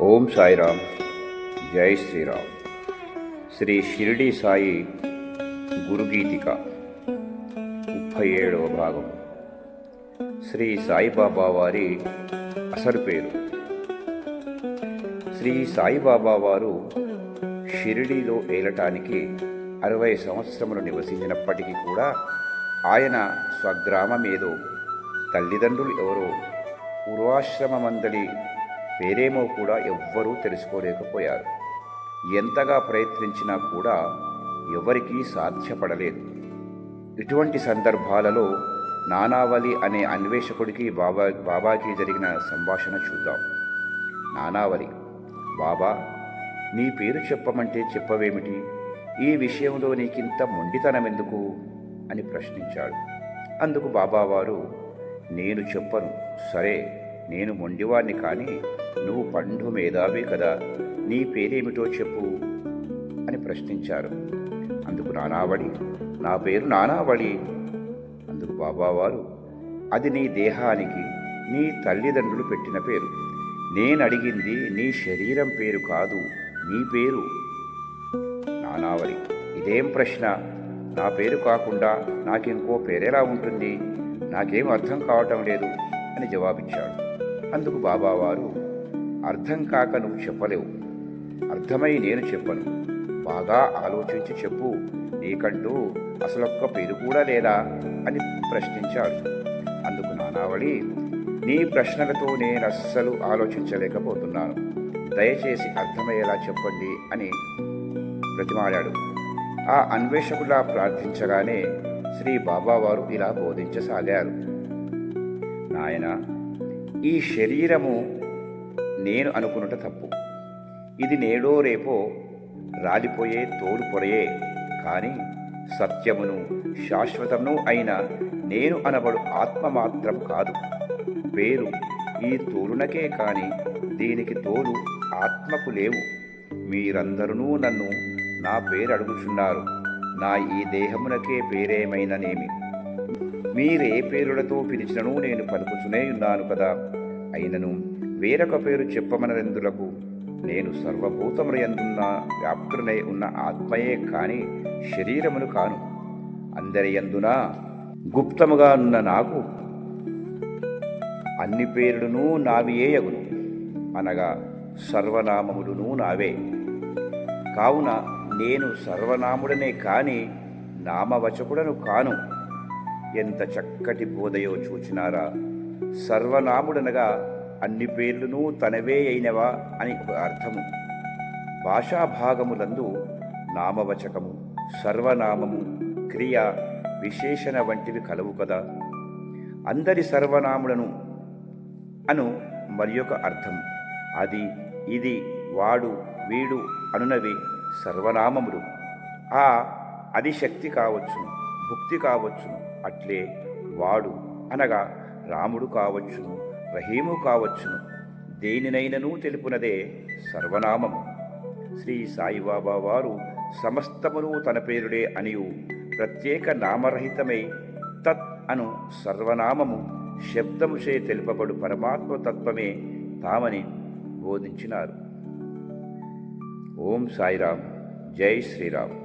ఓం సాయిరామ్. జై శ్రీరామ్. శ్రీ షిరిడి సాయి గురుగీతిక ముప్పై ఏడవ భాగం. శ్రీ సాయిబాబా వారి అసలు పేరు. శ్రీ సాయిబాబా వారు షిరిడీలో ఏలటానికి అరవై సంవత్సరములు నివసించినప్పటికీ కూడా ఆయన స్వగ్రామమేదో తల్లిదండ్రులు ఎవరో పూర్వాశ్రమ మందలి పేరేమో కూడా ఎవ్వరూ తెలుసుకోలేకపోయారు. ఎంతగా ప్రయత్నించినా కూడా ఎవరికీ సాధ్యపడలేదు. ఇటువంటి సందర్భాలలో నానావలి అనే అన్వేషకుడికి బాబా బాబాకి జరిగిన సంభాషణ చూద్దాం. నానావలి బాబా నీ పేరు చెప్పమంటే చెప్పవేమిటి? ఈ విషయంలో నీకింత మొండితనమెందుకు అని ప్రశ్నించాడు. అందుకు బాబావారు నేను చెప్పను. సరే నేను మొండివాణ్ణి కానీ నువ్వు పండు మేధావి కదా నీ పేరేమిటో చెప్పు అని ప్రశ్నించారు. అందుకు నానావళి నా పేరు నానావళి అందుకు బాబావారు అది నీ దేహానికి నీ తల్లిదండ్రులు పెట్టిన పేరు. నేను అడిగింది నీ శరీరం పేరు కాదు నీ పేరు. నానావళి ఇదేం ప్రశ్న? నా పేరు కాకుండా నాకింకో పేరెలా ఉంటుంది? నాకేం అర్థం కావటం లేదు అని జవాబిచ్చాడు. అందుకు బాబావారు అర్థం కాక నువ్వు చెప్పలేవు. అర్థమై నేను చెప్పను. బాగా ఆలోచించి చెప్పు. నీకంటూ అసలొక్క పేరు కూడా లేదా? అని ప్రశ్నించాడు. అందుకు నానావళి నీ ప్రశ్నలతో నేను అస్సలు ఆలోచించలేకపోతున్నాను. దయచేసి అర్థమయ్యేలా చెప్పండి అని ప్రతిమాడాడు ఆ అన్వేషకులా ప్రార్థించగానే శ్రీ బాబావారు ఇలా బోధించసాగారు. నాయన ఈ శరీరము నేను అనుకున్నట తప్పు. ఇది నేడో రేపో రాలిపోయే తోడు పొరయే కానీ సత్యమును శాశ్వతమును అయిన నేను అనబడు ఆత్మ మాత్రం కాదు. పేరు ఈ తోలునకే కాని దీనికి తోలు ఆత్మకు లేవు. మీరందరూ నన్ను నా పేరు అడుగుచున్నారు నా ఈ దేహమునకే పేరేమైననేమి? మీరే పేరులతో పిలిచినను నేను పలుకుచునే ఉన్నాను కదా. అయినను వేరొక పేరు చెప్పమనరెందులకు నేను సర్వభూతముల ఎందున్న వ్యాప్తునై ఉన్న ఆత్మయే కాని శరీరమును కాను. అందరి ఎందున గుప్తముగా ఉన్న నాకు అన్ని పేరులను నావియే అగును అనగా సర్వనామములను నావే. కావున నేను సర్వనాముడనే కాని నామవచకుడను కాను. ఎంత చక్కటి బోధయో చూచినారా? సర్వనాముడనగా అన్ని పేర్లను తనవే అయినవా అని ఒక అర్థము. భాషాభాగములందు నామవచకము సర్వనామము క్రియ విశేషణ వంటివి కలవు కదా? అందరి సర్వనాములను అను మరి ఒక అర్థం. అది ఇది వాడు వీడు అనునవి సర్వనామములు. ఆ అది శక్తి కావచ్చును భుక్తి కావచ్చును. అట్లే వాడు అనగా రాముడు కావచ్చును రహీము కావచ్చును దేనినైనను తెలుపునదే సర్వనామము. శ్రీ సాయిబాబా వారు సమస్తమును తన పేరుడే అనియు ప్రత్యేక నామరహితమై తత్ అను సర్వనామము శబ్దముచే తెలుపబడు పరమాత్మ తత్వమే తామని బోధించినారు. ఓం సాయిరామ్ జై శ్రీరామ్.